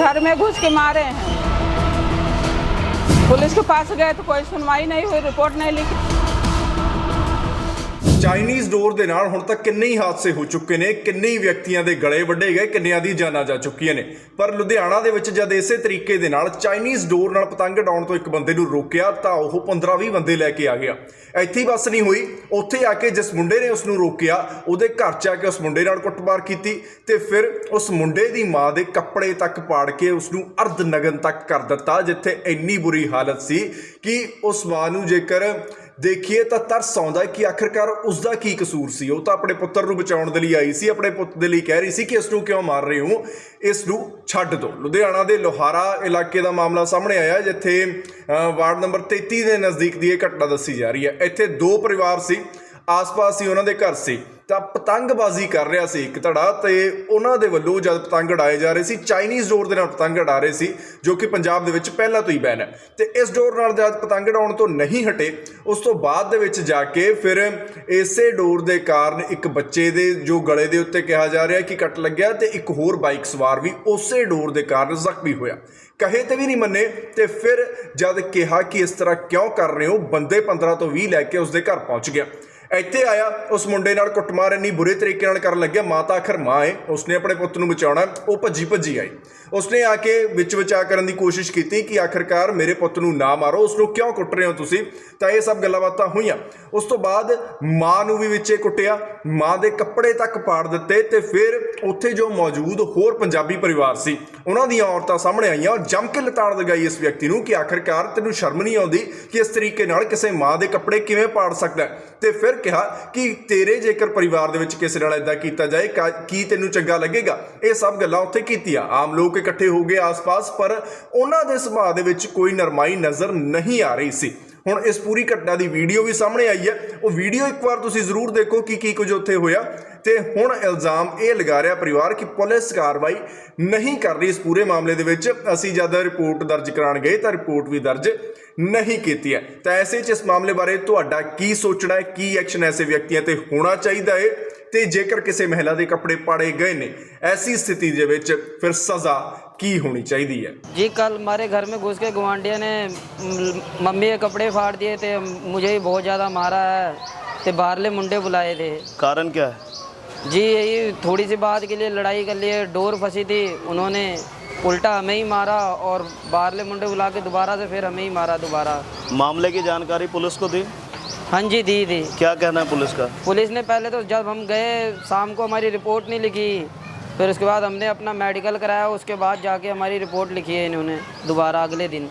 घर में घुस के मारे हैं पुलिस के पास गए तो कोई सुनवाई नहीं हुई रिपोर्ट नहीं लिखी ਚਾਈਨੀਜ਼ ਡੋਰ ਦੇ ਨਾਲ ਹੁਣ ਤੱਕ ਕਿੰਨੇ ਹੀ ਹਾਦਸੇ ਹੋ ਚੁੱਕੇ ਨੇ, ਕਿੰਨੇ ਹੀ ਵਿਅਕਤੀਆਂ ਦੇ ਗਲੇ ਵੱਢੇ ਗਏ, ਕਿੰਨਿਆਂ ਦੀ ਜਾਨਾਂ ਜਾ ਚੁੱਕੀਆਂ ਨੇ। ਪਰ ਲੁਧਿਆਣਾ ਦੇ ਵਿੱਚ ਜਦ ਇਸੇ ਤਰੀਕੇ ਦੇ ਨਾਲ ਚਾਈਨੀਜ਼ ਡੋਰ ਨਾਲ ਪਤੰਗ ਉਡਾਉਣ ਤੋਂ ਇੱਕ ਬੰਦੇ ਨੂੰ ਰੋਕਿਆ, ਤਾਂ ਉਹ 15-20 ਬੰਦੇ ਲੈ ਕੇ ਆ ਗਿਆ। ਇੱਥੇ ਹੀ ਬਸ ਨਹੀਂ ਹੋਈ, ਉੱਥੇ ਆ ਕੇ ਜਿਸ ਮੁੰਡੇ ਨੇ ਉਸ ਨੂੰ ਰੋਕਿਆ, ਉਹਦੇ ਘਰ ਚ ਆ ਕੇ ਉਸ ਮੁੰਡੇ ਨਾਲ ਕੁੱਟਮਾਰ ਕੀਤੀ ਤੇ ਫਿਰ ਉਸ ਮੁੰਡੇ ਦੀ ਮਾਂ ਦੇ ਕੱਪੜੇ ਤੱਕ ਪਾੜ ਕੇ ਉਸ ਨੂੰ ਅਰਧ ਨਗਨ ਤੱਕ ਕਰ ਦਿੱਤਾ, ਜਿੱਥੇ ਇੰਨੀ ਬੁਰੀ ਹਾਲਤ ਸੀ ਕਿ ਉਸ ਮਾਂ ਨੂੰ ਜੇਕਰ ਦੇਖੀਏ ਤਾਂ ਤਰਸ ਆਉਂਦਾ ਕਿ ਆਖਰਕਾਰ ਉਸ ਦਾ ਕੀ ਕਸੂਰ ਸੀ? ਉਹ ਤਾਂ ਆਪਣੇ ਪੁੱਤਰ ਨੂੰ ਬਚਾਉਣ ਦੇ ਲਈ ਆਈ ਸੀ, ਆਪਣੇ ਪੁੱਤ ਦੇ ਲਈ ਕਹਿ ਰਹੀ ਸੀ ਕਿ ਇਸ ਨੂੰ ਕਿਉਂ ਮਾਰ ਰਹੇ ਹੋ? ਇਸ ਨੂੰ ਛੱਡ ਦਿਓ। ਲੁਧਿਆਣਾ ਦੇ ਲੋਹਾਰਾ ਇਲਾਕੇ ਦਾ ਮਾਮਲਾ ਸਾਹਮਣੇ ਆਇਆ, ਜਿੱਥੇ ਵਾਰਡ ਨੰਬਰ 33 ਦੇ ਨਜ਼ਦੀਕ ਦੀ ਇਹ ਘਟਨਾ ਦੱਸੀ ਜਾ ਰਹੀ ਹੈ। ਇੱਥੇ ਦੋ ਪਰਿਵਾਰ ਸੀ, ਆਸ-ਪਾਸ ਹੀ ਉਹਨਾਂ ਦੇ ਘਰ ਸੀ। ਤਾਂ ਪਤੰਗਬਾਜ਼ੀ ਕਰ ਰਿਹਾ ਸੀ ਇੱਕ ਧੜਾ ਤੇ ਉਹਨਾਂ ਦੇ ਵੱਲੋਂ ਜਦ ਪਤੰਗ ਉਡਾਏ ਜਾ ਰਹੇ ਸੀ ਚਾਈਨੀਜ਼ ਡੋਰ ਦੇ ਨਾਲ ਪਤੰਗ ਉਡਾ ਰਹੇ ਸੀ, ਜੋ ਕਿ ਪੰਜਾਬ ਦੇ ਵਿੱਚ ਪਹਿਲਾਂ ਤੋਂ ਹੀ ਬੈਨ ਹੈ। ਤੇ ਇਸ ਡੋਰ ਨਾਲ ਜਦ ਪਤੰਗ ਉਡਾਉਣ ਤੋਂ ਨਹੀਂ ਹਟੇ, ਉਸ ਤੋਂ ਬਾਅਦ ਦੇ ਵਿੱਚ ਜਾ ਕੇ ਫਿਰ ਇਸੇ ਡੋਰ ਦੇ ਕਾਰਨ ਇੱਕ ਬੱਚੇ ਦੇ ਜੋ ਗਲੇ ਦੇ ਉੱਤੇ ਕਿਹਾ ਜਾ ਰਿਹਾ ਕਿ ਕੱਟ ਲੱਗਿਆ ਤੇ ਇੱਕ ਹੋਰ ਬਾਈਕ ਸਵਾਰ ਵੀ ਉਸੇ ਡੋਰ ਦੇ ਕਾਰਨ ਜ਼ਖਮੀ ਹੋਇਆ। ਕਹੇ ਤੇ ਵੀ ਨਹੀਂ ਮੰਨੇ ਤੇ ਫਿਰ ਜਦ ਕਿਹਾ ਕਿ ਇਸ ਤਰ੍ਹਾਂ ਕਿਉਂ ਕਰ ਰਹੇ ਹੋ, ਬੰਦੇ 15 ਤੋਂ 20 ਲੈ ਕੇ ਉਸਦੇ ਘਰ ਪਹੁੰਚ ਗਿਆ। ਇੱਥੇ ਆਇਆ, ਉਸ ਮੁੰਡੇ ਨਾਲ ਕੁੱਟਮਾਰ ਇੰਨੀ ਬੁਰੇ ਤਰੀਕੇ ਨਾਲ ਕਰਨ ਲੱਗਿਆ, ਮਾਤਾ ਆਖਰ ਮਾਂ ਏ, ਉਸਨੇ ਆਪਣੇ ਪੁੱਤ ਨੂੰ ਬਚਾਉਣਾ, ਉਹ ਭੱਜੀ ਭੱਜੀ ਆਈ। ਉਸਨੇ ਆ ਕੇ ਵਿੱਚ ਵਿਚਾ ਕਰਨ ਦੀ ਕੋਸ਼ਿਸ਼ ਕੀਤੀ ਕਿ ਆਖਰਕਾਰ ਮੇਰੇ ਪੁੱਤ ਨੂੰ ਨਾ ਮਾਰੋ ਉਸ ਨੂੰ ਕਿਉਂ ਕੁੱਟ ਰਹੇ ਹੋ ਤੁਸੀਂ? ਤਾਂ ਇਹ ਸਭ ਗੱਲਾਂ ਬਾਤਾਂ ਹੋਈਆਂ। ਉਸ ਤੋਂ ਬਾਅਦ ਮਾਂ ਨੂੰ ਵੀ ਵਿੱਚੇ ਕੁੱਟਿਆ, ਮਾਂ ਦੇ ਕੱਪੜੇ ਤੱਕ ਪਾੜ ਦਿੱਤੇ ਤੇ ਫਿਰ ਉੱਥੇ ਜੋ ਮੌਜੂਦ ਹੋਰ ਪੰਜਾਬੀ ਪਰਿਵਾਰ ਸੀ, ਉਹਨਾਂ ਦੀਆਂ ਔਰਤਾਂ ਸਾਹਮਣੇ ਆਈਆਂ ਔਰ ਜੰਮ ਕੇ ਲਤਾੜ ਲਗਾਈ ਇਸ ਵਿਅਕਤੀ ਨੂੰ ਕਿ ਆਖਰਕਾਰ ਤੈਨੂੰ ਸ਼ਰਮ ਨਹੀਂ ਆਉਂਦੀ ਕਿ ਇਸ ਤਰੀਕੇ ਨਾਲ ਕਿਸੇ ਮਾਂ ਦੇ ਕੱਪੜੇ ਕਿਵੇਂ ਪਾੜ ਸਕਦਾ ਹੈ? ਤੇ ਫਿਰ ਕਿਹਾ ਕਿ ਤੇਰੇ ਜੇਕਰ ਪਰਿਵਾਰ ਦੇ ਵਿੱਚ ਕਿਸੇ ਨਾਲ ਇਦਾਂ ਕੀਤਾ ਜਾਏ, ਕਾ- ਕੀ ਤੈਨੂੰ ਚੰਗਾ ਲੱਗੇਗਾ? ਇਹ ਸਭ ਗੱਲਾਂ ਉੱਥੇ ਕੀਤੀਆਂ। ਆਮ ਲੋਕ ਇਕੱਠੇ ਹੋ ਗਏ ਆਸ-ਪਾਸ, ਪਰ ਉਹਨਾਂ ਦੇ ਸੁਭਾਅ ਦੇ ਵਿੱਚ ਕੋਈ ਨਰਮਾਈ ਨਜ਼ਰ ਨਹੀਂ ਆ ਰਹੀ ਸੀ। ਹੁਣ ਇਸ ਪੂਰੀ ਘਟਨਾ ਦੀ ਵੀਡੀਓ ਵੀ ਸਾਹਮਣੇ ਆਈ ਹੈ। ਉਹ ਵੀਡੀਓ ਇੱਕ ਵਾਰ ਤੁਸੀਂ ਜ਼ਰੂਰ ਦੇਖੋ ਕਿ ਕੀ ਕੁਝ ਉੱਥੇ ਹੋਇਆ। ਤੇ ਹੁਣ ਇਲਜ਼ਾਮ ਇਹ ਲਗਾ ਰਿਹਾ ਪਰਿਵਾਰ ਕਿ ਪੁਲਿਸ ਕਾਰਵਾਈ ਨਹੀਂ ਕਰ ਰਹੀ ਇਸ ਪੂਰੇ ਮਾਮਲੇ ਦੇ ਵਿੱਚ। ਅਸੀਂ ਜਦ ਰਿਪੋਰਟ ਦਰਜ ਕਰਾਉਣ ਗਏ ਤਾਂ ਰਿਪੋਰਟ ਵੀ ਦਰਜ ਨਹੀਂ ਕੀਤੀ ਹੈ ਤਾਂ ਐਸੇ 'ਚ ਇਸ ਮਾਮਲੇ ਬਾਰੇ ਤੁਹਾਡਾ ਕੀ ਸੋਚਣਾ ਹੈ ਕੀ ਐਕਸ਼ਨ ਐਸੇ ਵਿਅਕਤੀਆਂ ਤੇ ਹੋਣਾ ਚਾਹੀਦਾ ਹੈ ਤੇ ਜੇਕਰ ਕਿਸੇ ਮਹਿਲਾ ਦੇ ਕੱਪੜੇ ਪਾੜੇ ਗਏ ਨੇ ਐਸੀ ਸਥਿਤੀ ਦੇ ਵਿੱਚ ਫਿਰ ਸਜ਼ਾ ਕੀ ਹੋਣੀ ਚਾਹੀਦੀ ਹੈ जी कल हमारे घर में घुस के गुआंढिया ने म- मम्मी के कपड़े फाड़ दिए थे मुझे ही बहुत ज़्यादा मारा है तो बाहरले मुंडे बुलाए थे कारण क्या है जी यही थोड़ी सी बात के लिए लड़ाई कर लिए डोर फंसी थी उन्होंने उल्टा हमें ही मारा और बाहरले मुंडे बुला के दोबारा से फिर हमें ही मारा दोबारा। मामले की जानकारी पुलिस को दी? हाँ जी दी थी क्या कहना है पुलिस का? पुलिस ने पहले तो जब हम गए शाम को हमारी रिपोर्ट नहीं लिखी। फिर उसके बाद हमने अपना मेडिकल कराया उसके बाद जाके हमारी रिपोर्ट लिखी है इन्होंने दोबारा अगले दिन।